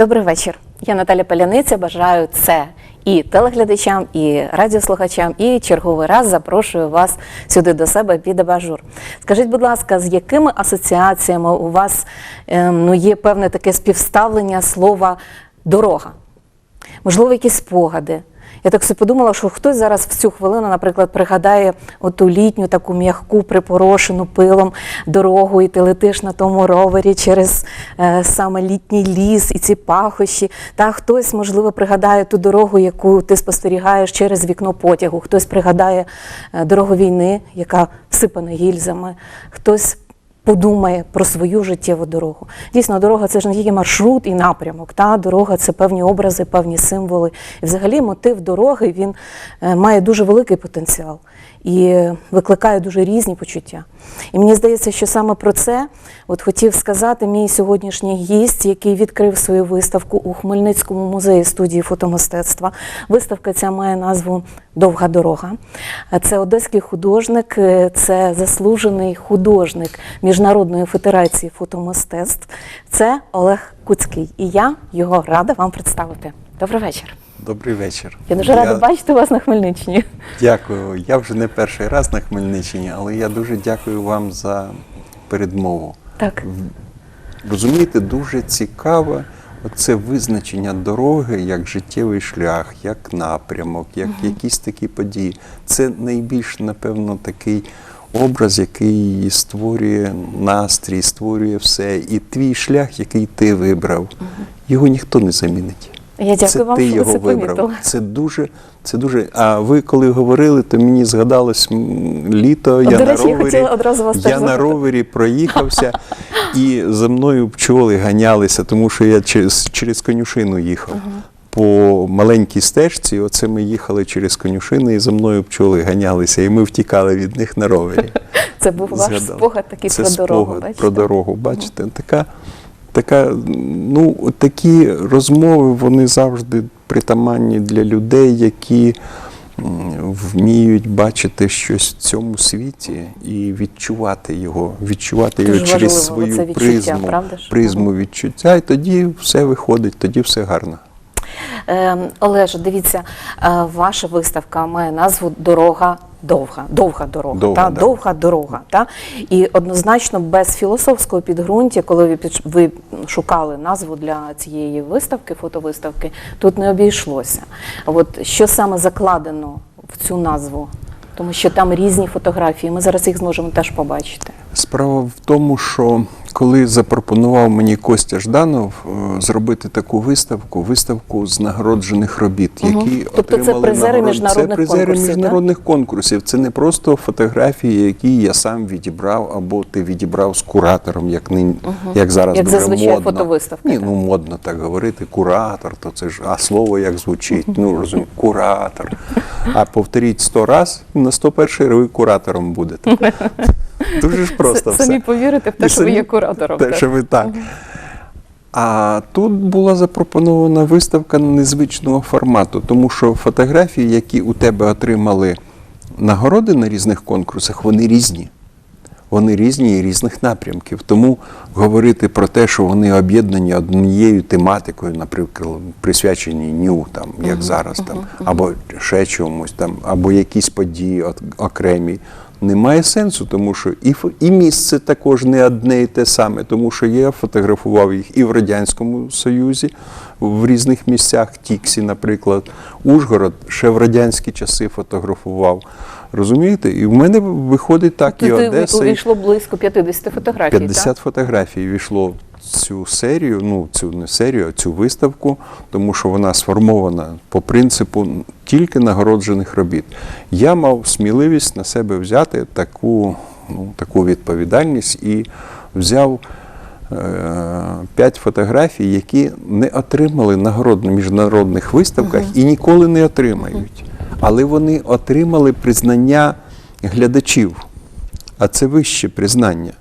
Добрий вечір. Я Наталя Паляниця. Бажаю це і телеглядачам, і радіослухачам. І черговий раз запрошую вас сюди до себе під абажур. Скажіть, будь ласка, з якими асоціаціями у вас ем, ну, є певне таке співставлення слова дорога? Можливо, якісь спогади. Я так собі подумала, що хтось зараз в цю хвилину, наприклад, пригадає оту літню таку м'яку, припорошену пилом дорогу, і ти летиш на тому ровері через е, саме літній ліс і ці пахощі. Та хтось, можливо, пригадає ту дорогу, яку ти спостерігаєш через вікно потягу. Хтось пригадає е, дорогу війни, яка всипана гільзами. Хтось подумає про свою життєву дорогу. Дійсно, дорога це ж не тільки маршрут і напрямок. Та дорога це певні образи, певні символи. І взагалі мотив дороги він е, має дуже великий потенціал і викликає дуже різні почуття. І мені здається, що саме про це от хотів сказати мій сьогоднішній гість, який відкрив свою виставку у Хмельницькому музеї студії фотомистецтва. Виставка ця має назву Довга дорога. Це одеський художник, е, це заслужений художник Міжнародної федерації фотомистецтв. Це Олег Куцький. І я його рада вам представити. Добрий вечір. Добрий вечір. Я дуже рада бачити вас на Хмельниччині. Дякую. Я вже не перший раз на Хмельниччині, але я дуже дякую вам за передмову. Так. Розумієте, дуже цікаве оце визначення дороги як життєвий шлях, як напрямок, як якісь такі події. Це найбільш, напевно, такий образ, який створює настрій, створює все. І твій шлях, який ти вибрав, його ніхто не замінить. Я дякую це вам, ти що його це вибрав. помітили. Це дуже, це дуже. А ви коли говорили, то мені згадалось літо. От, я до на речі, я ровері, хотіла одразу вас я на ровері проїхався, і за мною пчоли ганялися, тому що я через, через конюшину їхав. По маленькій стежці, оце ми їхали через конюшини, і за мною пчоли ганялися, і ми втікали від них на ровері. Це був ваш Згадав. спогад такий Це про дорогу. спогад бачите? про дорогу. Бачите, така, така, ну, такі розмови вони завжди притаманні для людей, які вміють бачити щось в цьому світі і відчувати його, відчувати Дуже його через важливо, свою відчуття, призму, правда ж? призму відчуття, і тоді все виходить, тоді все гарно. Е, Олеже, дивіться, е, ваша виставка має назву Дорога довга. Довга дорога. Довга, та, да. довга дорога. Та? І однозначно без філософського підґрунтя, коли ви, під, ви шукали назву для цієї виставки, фотовиставки, тут не обійшлося. От що саме закладено в цю назву? Тому що там різні фотографії. Ми зараз їх зможемо теж побачити. Справа в тому, що коли запропонував мені Костя Жданов е, зробити таку виставку, виставку з нагороджених робіт, які Тобто це отримали призери нагород- міжнародних це призери конкурсів, міжнародних конкурсів. Це не просто фотографії, які я сам відібрав, або ти відібрав з куратором, як нині, як зараз Як дуже зазвичай модно. фотовиставка, Ні, так. ну модно так говорити. Куратор, то це ж а слово як звучить. Ну розумію, куратор. А повторіть сто раз, на 101 ви куратором будете. Дуже ж просто все. Самі повірите в те, що ви є куратором. Те, так. що ви так. А тут була запропонована виставка незвичного формату, тому що фотографії, які у тебе отримали нагороди на різних конкурсах, вони різні. Вони різні і різних напрямків. Тому говорити про те, що вони об'єднані однією тематикою, наприклад, присвячені ню, там, як зараз, там, або ще чомусь, там, або якісь події от- окремі, немає сенсу, тому що і, і місце також не одне і те саме, тому що я фотографував їх і в Радянському Союзі, в різних місцях, Тіксі, наприклад, Ужгород ще в радянські часи фотографував. Розумієте? І в мене виходить так, і Одеса. увійшло близько 50 фотографій. 50 фотографій війшло в цю серію, ну цю не серію, а цю виставку, тому що вона сформована по принципу тільки нагороджених робіт. Я мав сміливість на себе взяти таку, ну, таку відповідальність і взяв. е, П'ять фотографій, які не отримали нагород на міжнародних виставках і ніколи не отримають. Але вони отримали признання глядачів, а це вище признання.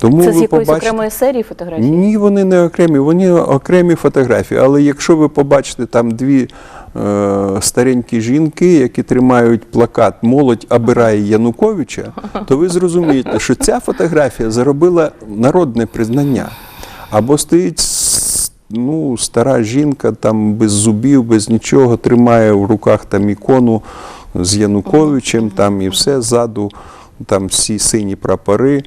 Тому Це з якоїсь побачите... окремої серії фотографій? Ні, вони не окремі, вони окремі фотографії. Але якщо ви побачите там дві е, старенькі жінки, які тримають плакат Молодь обирає Януковича, то ви зрозумієте, що ця фотографія заробила народне признання. Або стоїть ну, стара жінка там без зубів, без нічого, тримає в руках там ікону з Януковичем, там і все ззаду, там всі сині прапори.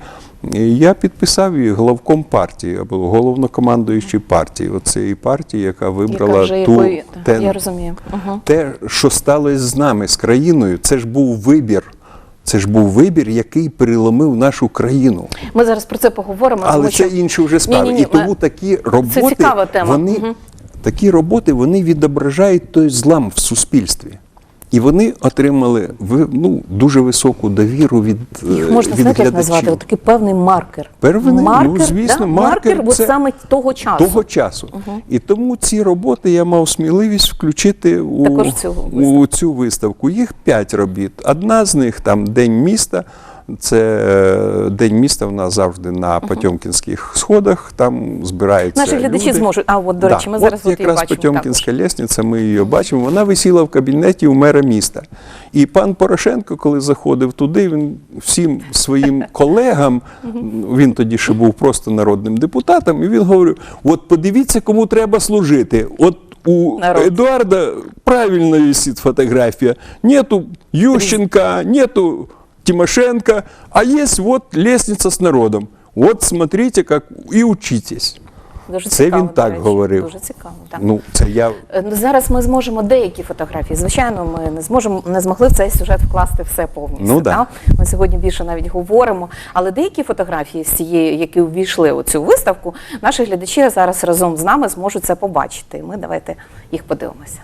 І я підписав її главком партії або головнокомандуючий партії, оцієї партії, яка вибрала Яка ту якої- те, Я розумію. Угу. те, що сталося з нами, з країною, це ж був вибір. Це ж був вибір, який переломив нашу країну. Ми зараз про це поговоримо. Але тому це що... інші вже справи. І тому такі роботи, це цікава тема. вони, угу. такі роботи вони відображають той злам в суспільстві. І вони отримали ну, дуже високу довіру від, Їх е, можна від знаєте, як назвати? От такий певний маркер. Певний, ну, звісно, да? маркер маркер це саме того часу. Того часу. І тому ці роботи я мав сміливість включити у, у цю виставку. Їх п'ять робіт. Одна з них там День міста. Це е, День міста в нас завжди на Потьомкінських сходах. Там збираються. Наші глядачі люди. зможуть. А от, до речі, ми от зараз от її якраз. Потьомкінська лісниця, ми її бачимо. Вона висіла в кабінеті у мера міста. І пан Порошенко, коли заходив туди, він всім своїм колегам, він тоді ще був просто народним депутатом, і він говорив: от подивіться, кому треба служити. От у Народ. Едуарда правильно висит фотография. Нету Ющенка, нету Тимошенко, а есть вот лестница с народом. Вот смотрите, как и учитесь. Дуже Це цікаво, він так речі. говорив. Дуже цікаво, так. Ну, це я Е, ну, Зараз ми зможемо деякі фотографії. Звичайно, ми не зможемо не змогли в цей сюжет вкласти все повністю. Ну, да. так? Ми сьогодні більше навіть говоримо. Але деякі фотографії з цієї, які увійшли у цю виставку, наші глядачі зараз разом з нами зможуть це побачити. І Ми давайте їх подивимося.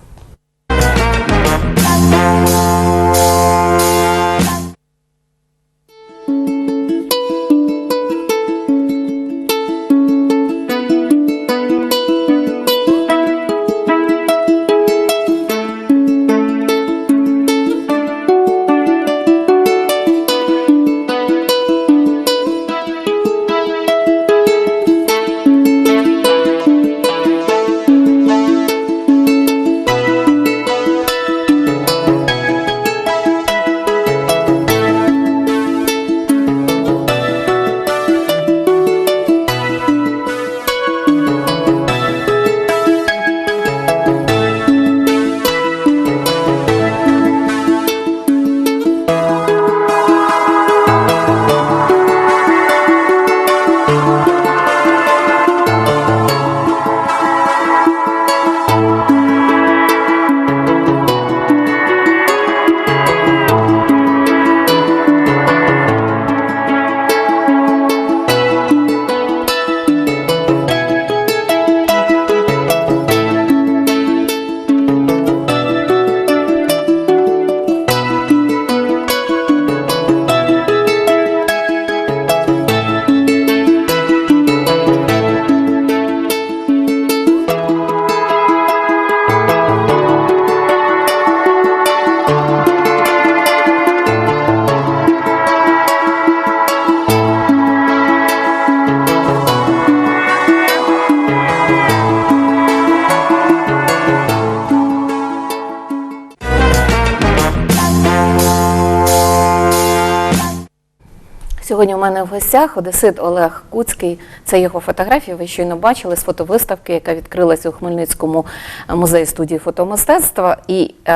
Сьогодні у мене в гостях Одесит Олег Куцький. Це його фотографії. Ви щойно бачили з фотовиставки, яка відкрилася у Хмельницькому музеї студії фотомистецтва. І е,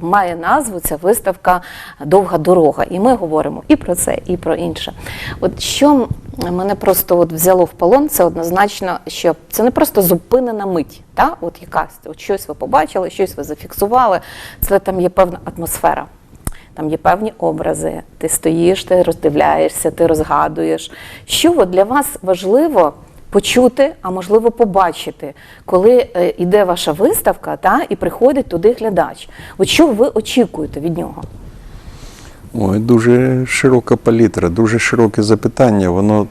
має назву ця виставка Довга дорога. І ми говоримо і про це, і про інше. От що мене просто от взяло в полон, це однозначно, що це не просто зупинена мить. Та? От якась от щось ви побачили, щось ви зафіксували. Це там є певна атмосфера. Там є певні образи, ти стоїш, ти роздивляєшся, ти розгадуєш. Що для вас важливо почути, а можливо побачити, коли е, йде ваша виставка та, і приходить туди глядач? От що ви очікуєте від нього? Ой, дуже широка палітра, дуже широке запитання. Воно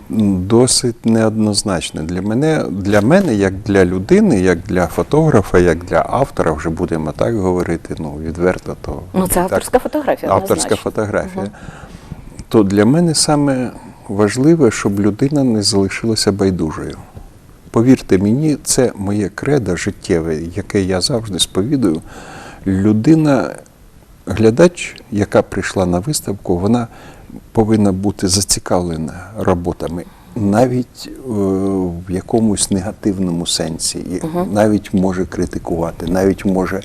досить неоднозначне. Для мене, для мене, як для людини, як для фотографа, як для автора, вже будемо так говорити, ну відверто, то Ну, це так, авторська фотографія. авторська однозначно. фотографія. То для мене саме важливе, щоб людина не залишилася байдужою. Повірте мені, це моє кредо життєве, яке я завжди сповідую. Людина, глядач, яка прийшла на виставку, вона повинна бути зацікавлена роботами навіть е, в якомусь негативному сенсі, І навіть може критикувати, навіть може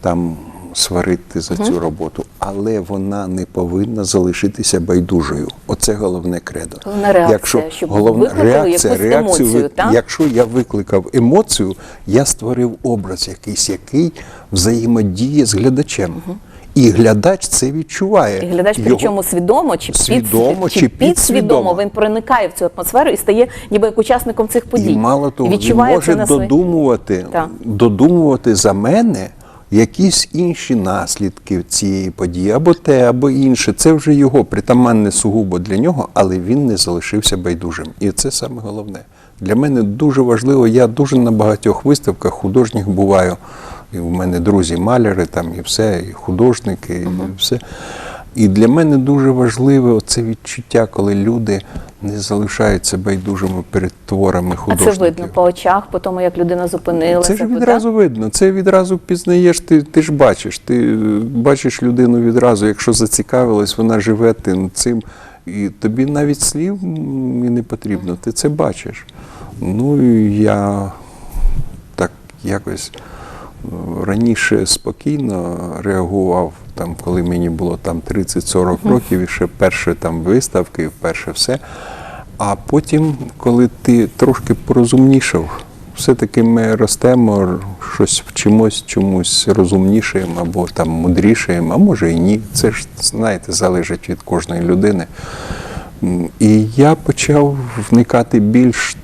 там сварити за цю роботу, але вона не повинна залишитися байдужою. Оце головне кредо. Головна реакція, якщо щоб головна реакція, якусь реакцію, емоцію, ви- так? якщо я викликав емоцію, я створив образ якийсь, який взаємодіє з глядачем. І глядач це відчуває. І глядач, Його- причому свідомо чи, Свідомо, під, чи чи підсвідомо, підсвідомо. він проникає в цю атмосферу і стає ніби як учасником цих подій. І мало того, він може на свої- додумувати, Так. додумувати за мене якісь інші наслідки цієї події, або те, або інше. Це вже його притаманне сугубо для нього, але він не залишився байдужим. І це саме головне. Для мене дуже важливо, я дуже на багатьох виставках художніх буваю. І в мене друзі маляри, там і все, і художники, і все. І для мене дуже важливе це відчуття, коли люди не залишаються байдужими перед творами А це видно по очах, по тому, як людина зупинилася. Це ж так? відразу видно, це відразу пізнаєш, ти, ти ж бачиш, ти е, бачиш людину відразу, якщо зацікавилась, вона живе тим цим, і тобі навіть слів і не потрібно, ти це бачиш. Ну і я так якось раніше спокійно реагував, там, коли мені було там 30-40 років, і ще перші там виставки, перше все. А потім, коли ти трошки порозумнішав, все-таки ми ростемо, щось вчимось чомусь розумнішим або там мудрішим, а може і ні. Це ж, знаєте, залежить від кожної людини. І я почав вникати більш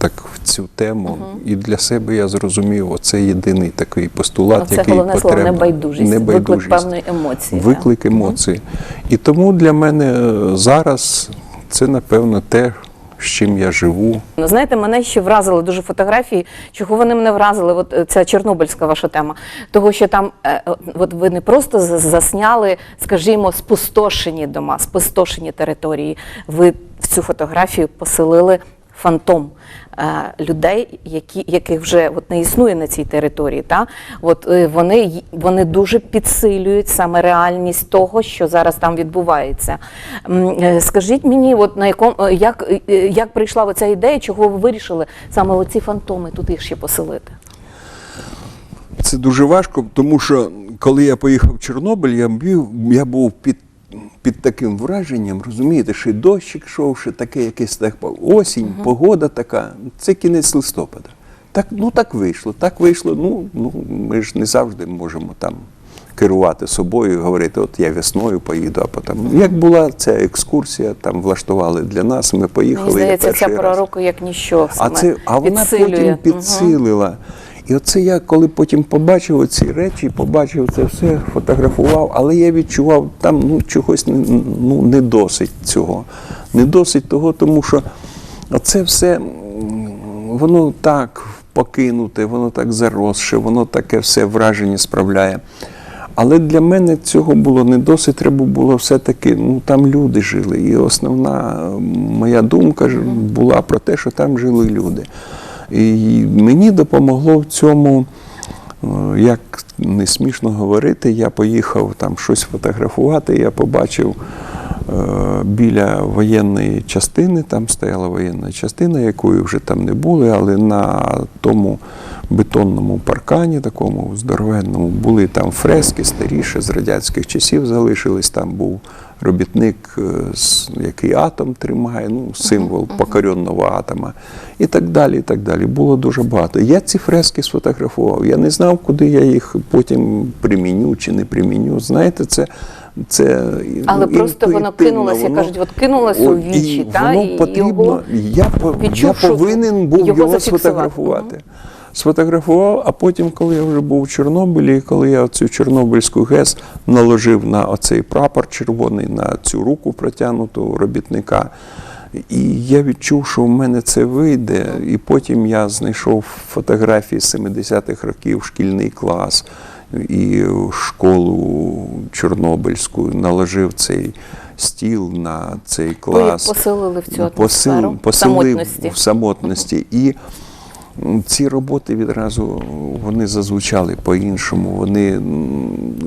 так в цю тему, і для себе я зрозумів, оце єдиний такий постулат, Оце який головне слово потрібно. небайдужість, виклик певної емоції, Виклик емоцій. І тому для мене е, зараз це, напевно, те, з чим я живу. Ну, знаєте, мене ще вразили дуже фотографії. Чого вони мене вразили? От е, ця чорнобильська ваша тема. Того, що там е, от ви не просто засняли, скажімо, спустошені дома, спустошені території. Ви в цю фотографію поселили фантом е, людей, які, яких вже от не існує на цій території. Та? От, е, вони, вони дуже підсилюють саме реальність того, що зараз там відбувається. Е, Скажіть мені, от на якому як, як прийшла оця ідея, чого ви вирішили саме оці фантоми тут їх ще поселити? Це дуже важко, тому що коли я поїхав в Чорнобиль, я був під, під таким враженням, розумієте, ще дощик йшов, ще таке якесь так осінь, погода така. Це кінець листопада. Так, ну так вийшло, так вийшло. Ну, ну ми ж не завжди можемо там керувати собою і говорити, от я весною поїду, а потім. Як була ця екскурсія, там влаштували для нас, ми поїхали. Мені здається, ця перший пора року як ніщо А, це, а вона підсилює. потім підсилила. І оце я, коли потім побачив ці речі, побачив це все, фотографував, але я відчував, там ну, чогось ну, не досить цього. Не досить того, тому що це все воно так покинуте, воно так заросше, воно таке все враження справляє. Але для мене цього було не досить, треба було все-таки, ну там люди жили. І основна моя думка була про те, що там жили люди. І мені допомогло в цьому, е, як не смішно говорити, я поїхав там щось фотографувати, я побачив е, біля воєнної частини, там стояла воєнна частина, якої вже там не були, але на тому бетонному паркані, такому здоровенному, були там фрески старіше з радянських часів залишились. Там був робітник, е, який атом тримає, ну, символ покоренного атома, і так далі. і так далі. Було дуже багато. Я ці фрески сфотографував. Я не знав, куди я їх потім приміню чи не приміню. Знаєте, це. Це Але ну, просто воно кинулося, воно- кажуть, от кинулося у вічі, і та, воно і потрібно. його я, відчув, я повинен був його його, сфотографувати. Сфотографував, а потім, коли я вже був у Чорнобилі, коли я цю Чорнобильську ГЕС наложив на оцей прапор червоний, на цю руку протягнуту робітника. І я відчув, що в мене це вийде. І потім я знайшов фотографії з 70-х років, шкільний клас і школу Чорнобильську, наложив цей стіл на цей Ви клас. поселили в цю Посил- атмосферу посилив самотності. в самотності. І ці роботи відразу вони зазвучали по-іншому. Вони,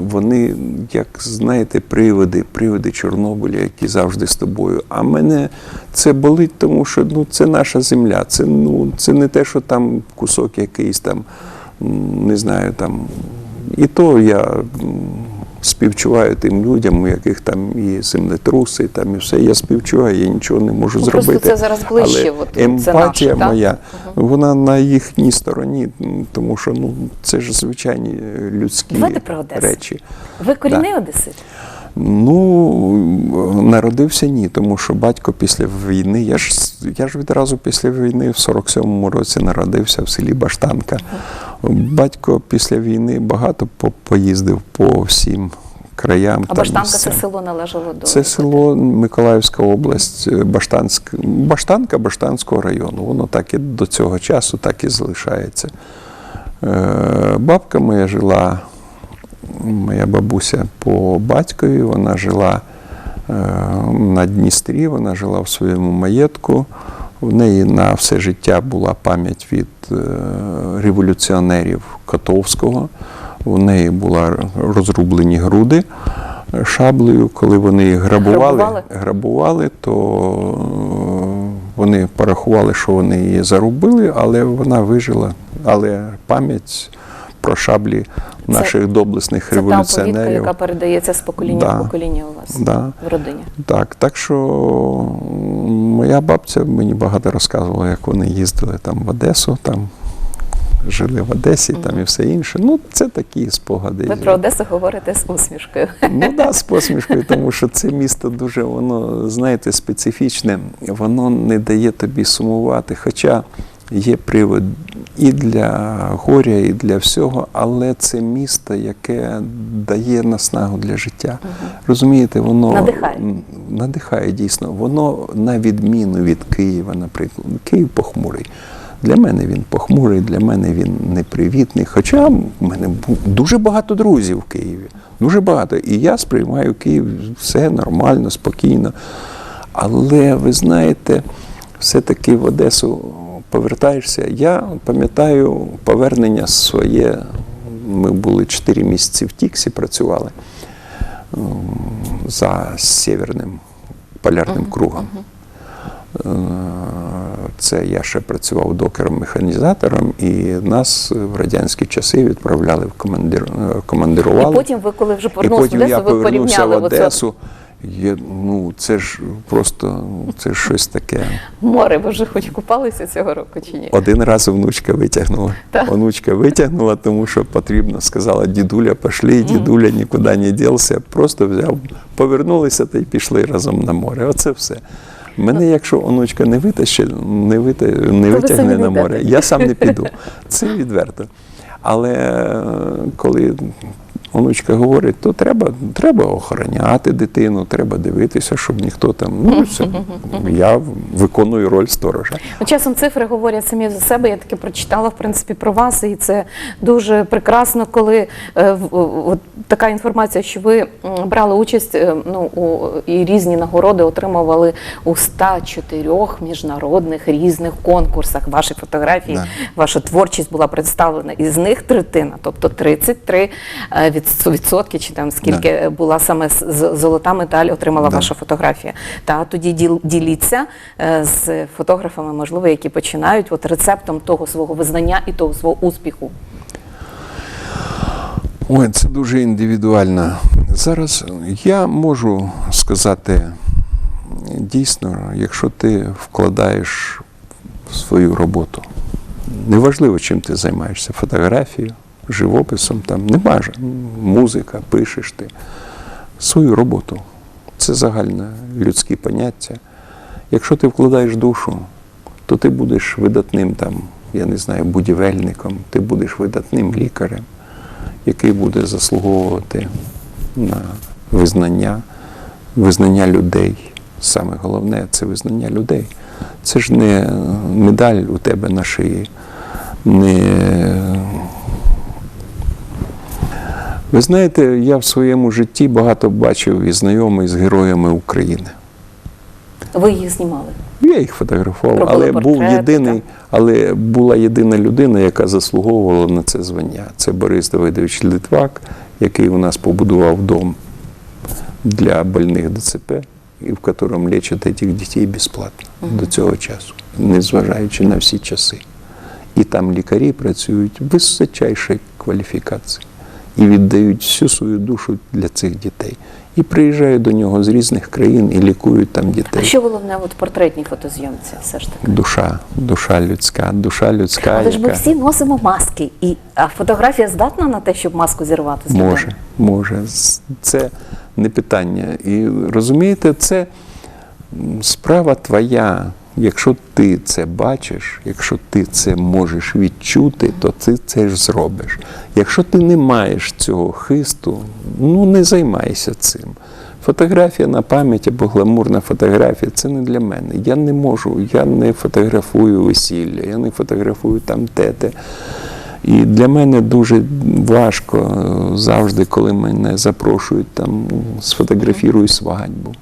вони, як знаєте, привиди, привиди Чорнобиля, які завжди з тобою. А мене це болить, тому що ну, це наша земля. Це, ну, це не те, що там кусок якийсь там, не знаю, там. І то я співчуваю тим людям, у яких там і землетруси, там і все. Я співчуваю, я нічого не можу Ну, просто зробити. це зараз ближче, Але от, емпатія наше, так? моя, вона на їхній стороні, тому що ну, це ж звичайні е, людські Давайте про Одесу. речі. Ви корінний одесит? Ну, народився ні, тому що батько після війни, я ж, я ж відразу після війни в 47-му році народився в селі Баштанка. Батько після війни багато поїздив по всім краям. А Баштанка це село належало до Це село Миколаївська область, е, Баштанськ, Баштанка Баштанського району. Воно так і до цього часу так і залишається. Е, Бабка моя жила, моя бабуся по батькові, вона жила е, на Дністрі, вона жила в своєму маєтку. В неї на все життя була пам'ять від е, революціонерів Котовського. У неї були розрублені груди е, шаблею. Коли вони їх грабували, Грабували? грабували, то е, вони порахували, що вони її зарубили, але вона вижила. Але пам'ять про шаблі Це- наших доблесних це та повістка, революціонерів. яка передається з покоління Да. в покоління у вас Да. в родині. Так, так що моя бабця мені багато розказувала, як вони їздили там в Одесу, там жили в Одесі, там і все інше. Ну, це такі спогади. Ви про Одесу говорите з усмішкою. Ну да, з посмішкою, тому що це місто дуже, воно, знаєте, специфічне, воно не дає тобі сумувати. Хоча є привод і для горя, і для всього, але це місто, яке дає наснагу для життя. Розумієте, воно Надихає. надихає дійсно. Воно на відміну від Києва, наприклад. Київ похмурий. Для мене він похмурий, для мене він непривітний. Хоча в мене дуже багато друзів в Києві. Дуже багато. І я сприймаю Київ все нормально, спокійно. Але ви знаєте, все-таки в Одесу повертаєшся. Я пам'ятаю повернення своє. Ми були 4 місяці в Тіксі, працювали за северним полярним кругом. Е, Це я ще працював докером-механізатором, і нас в радянські часи відправляли в командир... е, командирували. І потім ви, коли вже повернулися в Одесу, ви порівняли в оце Одесу. Є, ну, це ж просто це ж щось таке. море. Ви вже хоч купалися цього року чи ні? Один раз внучка витягнула. Так. Онучка витягнула, тому що потрібно, сказала, дідуля, пошли, дідуля нікуди не ділся. Просто взяв, повернулися та й пішли разом на море. Оце все. Мене, якщо онучка не витащить, не, вита... не витягне на море, я сам не піду. Це відверто. Але е, коли онучка говорить, то треба, треба охороняти дитину, треба дивитися, щоб ніхто там. Ну, все. Я виконую роль сторожа. Ну, Часом цифри говорять самі за себе. Я таки прочитала в принципі про вас, і це дуже прекрасно, коли е, от така інформація, що ви брали участь е, ну, у, і різні нагороди отримували у 104 міжнародних різних конкурсах. Ваші фотографії, Да. ваша творчість була представлена. Із них третина, тобто 33 е, від- відсотки, чи там скільки е, була саме золота медаль отримала Да. ваша фотографія. Та тоді діл- діліться е, з фотографами, можливо, які починають от рецептом того свого визнання і того свого успіху. Ой, це дуже індивідуально. Зараз я можу сказати дійсно, якщо ти вкладаєш в свою роботу, неважливо, чим ти займаєшся, фотографією, живописом, там не важливо, музика, пишеш ти свою роботу. Це загальне людське поняття. Якщо ти вкладаєш душу, то ти будеш видатним там, я не знаю, будівельником, ти будеш видатним лікарем який буде заслуговувати на визнання, визнання людей. Саме головне це визнання людей. Це ж не медаль у тебе на шиї, не. Ви знаєте, я в своєму житті багато бачив і знайомий з героями України. Ви їх знімали. Я їх фотографував, Робили але був єдиний, так? але була єдина людина, яка заслуговувала на це звання. Це Борис Давидович Литвак, який у нас побудував дом для больних ДЦП, і в якому лечать цих дітей безплатно до цього часу, незважаючи на всі часи. І там лікарі працюють височайшої кваліфікації і віддають всю свою душу для цих дітей. І приїжджають до нього з різних країн і лікують там А дітей. що головне от в портретній фотозйомці все ж таки? Душа, душа людська, душа людська, Але ж ми всі носимо маски, і а фотографія здатна на те, щоб маску зірвати з людини? може, може. Це не питання. І розумієте, це справа твоя. Якщо ти це бачиш, якщо ти це можеш відчути, то ти це ж зробиш. Якщо ти не маєш цього хисту, ну не займайся цим. Фотографія на пам'ять або гламурна фотографія це не для мене. Я не можу, я не фотографую весілля, я не фотографую там тете. І для мене дуже важко е, завжди, коли мене запрошують там сфотографіруй свадьбу.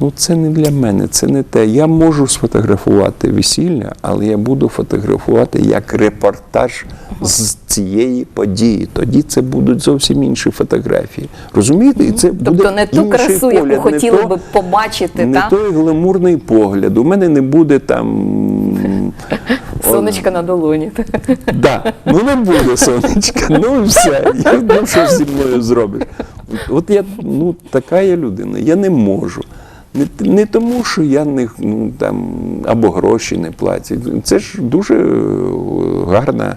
Ну, це не для мене, це не те. Я можу сфотографувати весілля, але я буду фотографувати як репортаж з цієї події. Тоді це будуть зовсім інші фотографії. Розумієте? І це буде Тобто не ту красу, яку погляд, не хотіли би побачити, не та? той гламурний погляд. У мене не буде там. сонечка на долоні. Да, ну не буде сонечка, ну і все. Я, ну що зі мною зробиш? От я ну, така я людина, я не можу. Не, не тому, що я не ну, там, або гроші не платять. Це ж дуже е, гарна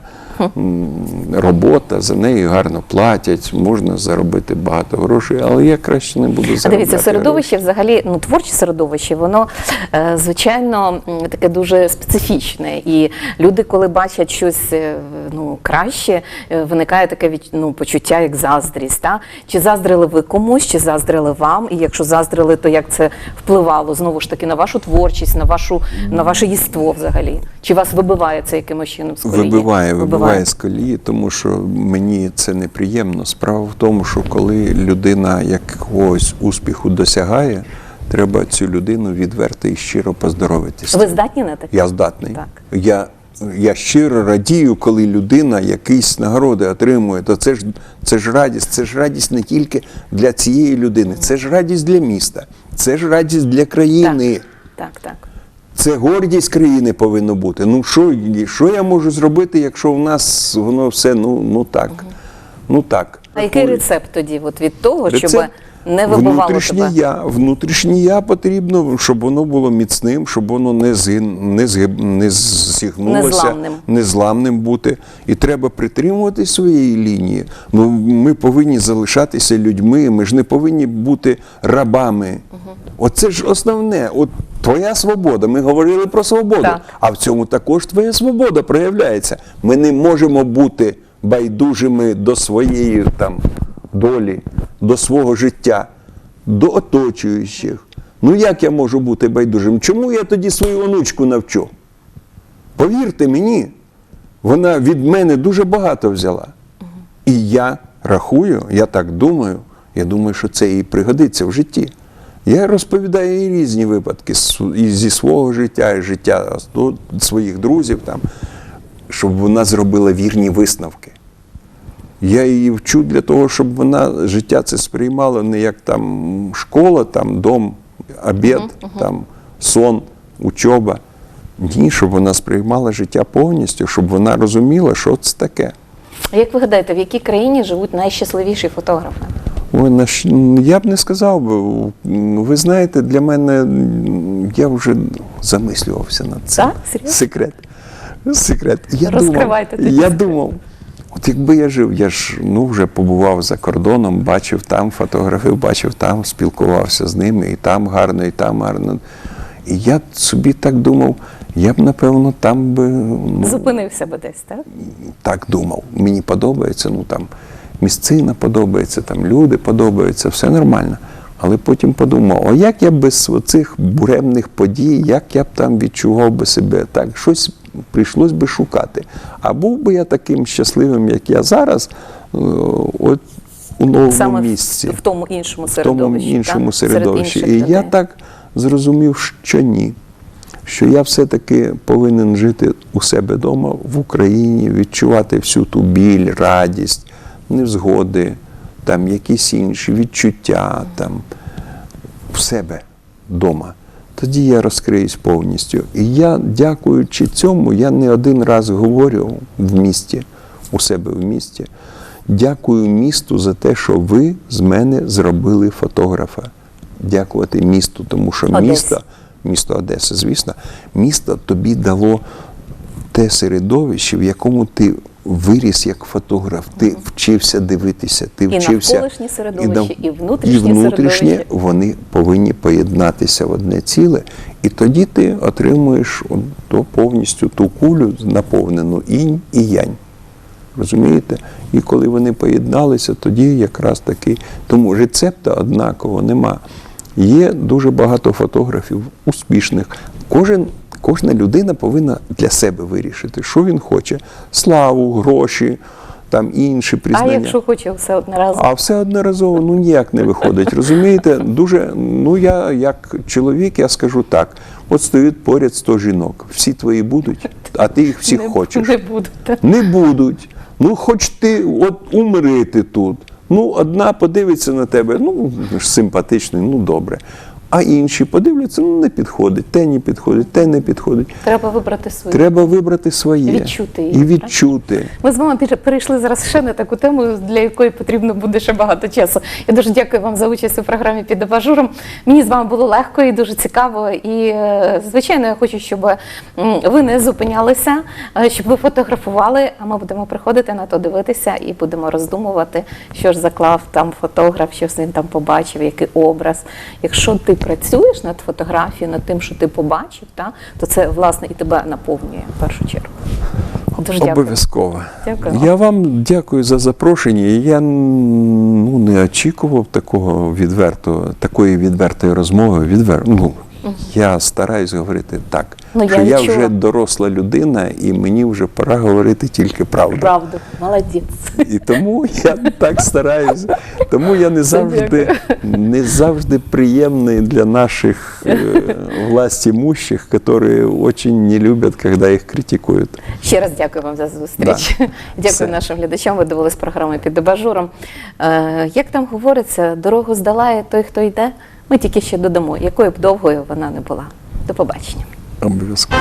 робота, за неї гарно платять, можна заробити багато грошей, але я краще не буду А заробляти. дивіться, гроші. середовище взагалі, ну творче середовище, воно е, звичайно таке дуже специфічне. І люди, коли бачать щось е, ну, краще, е, виникає таке від, ну, почуття, як заздрість. Та? Чи заздрили ви комусь, чи заздрили вам? І якщо заздрили, то як це впливало знову ж таки на вашу творчість, на вашу на ваше єство взагалі? Чи вас вибиває це якимось чином з колії? Вибиває, вибиває з колії, тому що мені це неприємно. Справа в тому, що коли людина якогось успіху досягає, треба цю людину відверто і щиро поздоровитися. Ви здатні на таке? Я здатний. Так. Я, я щиро радію, коли людина якісь нагороди отримує. То це ж це ж радість, це ж радість не тільки для цієї людини, це ж радість для міста, це ж радість для країни. Так, так. Це гордість країни повинно бути. Ну що, що я можу зробити, якщо в нас воно все ну, ну так. Ну так. А який рецепт тоді от від того, щоб Рецепт? Не вибивало внутрішнє тебе? я, внутрішнє я потрібно, щоб воно було міцним, щоб воно не згин, не згиб, не зігнулося, Незламним. незламним бути. І треба притримуватись своєї лінії. Ну, ми повинні залишатися людьми, ми ж не повинні бути рабами. Оце ж основне. От твоя свобода. Ми говорили про свободу. Так. А в цьому також твоя свобода проявляється. Ми не можемо бути байдужими до своєї там долі, до свого життя, до оточуючих. Ну як я можу бути байдужим? Чому я тоді свою онучку навчу? Повірте мені, вона від мене дуже багато взяла. І я рахую, я так думаю, я думаю, що це їй пригодиться в житті. Я розповідаю і різні випадки і зі свого життя, і життя своїх друзів, там, щоб вона зробила вірні висновки. Я її вчу для того, щоб вона життя це сприймала не як там школа, там дом, обід, там сон, учоба. Ні, щоб вона сприймала життя повністю, щоб вона розуміла, що це таке. А як ви гадаєте, в якій країні живуть найщасливіші фотографи? Ой, наш, я б не сказав би. Ви знаєте, для мене я вже замислювався над цим. Так? Секрет. Секрет. Я Розкривайте думав, я секрет. думав, от якби я жив, я ж ну, вже побував за кордоном, бачив там фотографів, бачив там, спілкувався з ними, і там гарно, і там гарно. І я собі так думав, я б, напевно, там би. Ну, Зупинився би десь, так? так думав. Мені подобається, ну там місцина подобається, там люди подобаються, все нормально. Але потім подумав, а як я без цих буремних подій, як я б там відчував би себе так, щось прийшлось би шукати. А був би я таким щасливим, як я зараз, е, от у новому Саме місці в тому іншому середовищі. в тому іншому? Серед середовищі. І я так зрозумів, що ні. що я все-таки повинен жити у себе вдома в Україні, відчувати всю ту біль, радість, невзгоди, там якісь інші відчуття, там в себе вдома. Тоді я розкриюсь повністю. І я, дякуючи цьому, я не один раз говорю в місті, у себе в місті. Дякую місту за те, що ви з мене зробили фотографа. Дякувати місту, тому що Одесі. місто, місто Одеса, звісно, місто тобі дало те середовище, в якому ти виріс як фотограф, ти вчився дивитися, ти І вчився навколишнє середовище, нав- і внутрішнє і внутрішнє середовище. вони повинні поєднатися в одне ціле, і тоді ти отримуєш от ту повністю ту кулю наповнену інь і янь. Розумієте? І коли вони поєдналися, тоді якраз таки. Тому рецепта однаково нема. Є дуже багато фотографів успішних. Кожен, кожна людина повинна для себе вирішити, що він хоче: славу, гроші, там інші А якщо хоче все одноразово? А все одноразово ну ніяк не виходить. Розумієте, дуже ну я як чоловік, я скажу так: от стоїть поряд 100 жінок, всі твої будуть, а ти їх всіх не, хочеш. Не буду. так. Не будуть. Ну, хоч ти от умрити тут. Ну, одна подивиться на тебе, ну симпатичний, ну добре. А інші подивляться, ну не підходить, те не підходить, те не підходить. Треба вибрати свою. Треба вибрати своє Відчути її, і відчути. Ми з вами перейшли зараз ще на таку тему, для якої потрібно буде ще багато часу. Я дуже дякую вам за участь у програмі під абажуром. Мені з вами було легко і дуже цікаво. І е, звичайно, я хочу, щоб ви не зупинялися, е, щоб ви фотографували. А ми будемо приходити на то дивитися і будемо роздумувати, що ж заклав там фотограф, що він там побачив, який образ. Якщо ти працюєш над фотографією, над тим, що ти побачив, та, то це власне і тебе наповнює в першу чергу. Дуже дякую. Обов'язково. Дякую. Я вам дякую за запрошення. Я ну, не очікував такого відверто, такої відвертої розмови. Відвер... Ну, я стараюсь говорити так, Ну, я що я відчула. вже доросла людина, і мені вже пора говорити тільки правду. Правду, молодець. І тому я так стараюсь. Тому я не завжди, не завжди приємний для наших е, властимущих, які очень не люблять, коли їх критикують. Ще раз дякую вам за зустріч. Да. Дякую Все. нашим глядачам. Ви дивились програму під дебажуром. Е, як там говориться, дорогу здолає той, хто йде. Ми тільки ще додамо, якою б довгою вона не була. До побачення. Обов'язково.